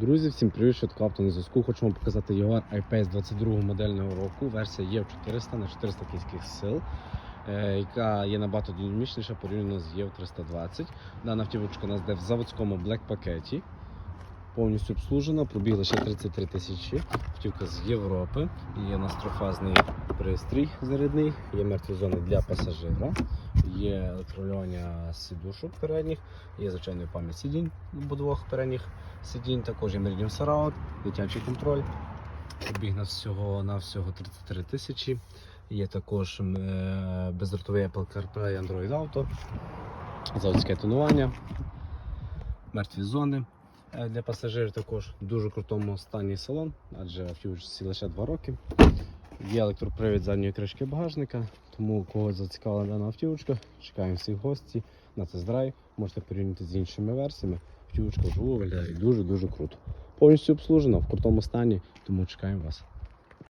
Друзі, всім привіт, швидко авто на зв'язку. Хочу вам показати Jaguar I-Pace 22 модельного року. Версія є 400 на 400 кінських сил, е, яка є набагато динамічніша порівняно з ЄВ 320. Дана автівочка у нас йде в заводському блек пакеті. Повністю обслужена, пробігла ще 33 тисячі. Автівка з Європи. Є у нас трофазний пристрій зарядний, є мертві зони для пасажира, є електролювання сідушок передніх, є звичайно пам'ять сидінь двох передніх сидінь, також є Meridian Surround, дитячий контроль. Пробіг на всього на всього 33 тисячі. Є також е, бездротовий Apple CarPlay Android Auto, заводське тонування, мертві зони для пасажирів також в дуже крутому стані салон, адже автівці лише 2 роки. Є електропривід задньої кришки багажника, тому когось зацікавила дана автівочка, чекаємо всіх гості на тест-драйв. Можете порівняти з іншими версіями. Автівочка вживу виглядає дуже-дуже круто. Повністю обслужена в крутому стані, тому чекаємо вас.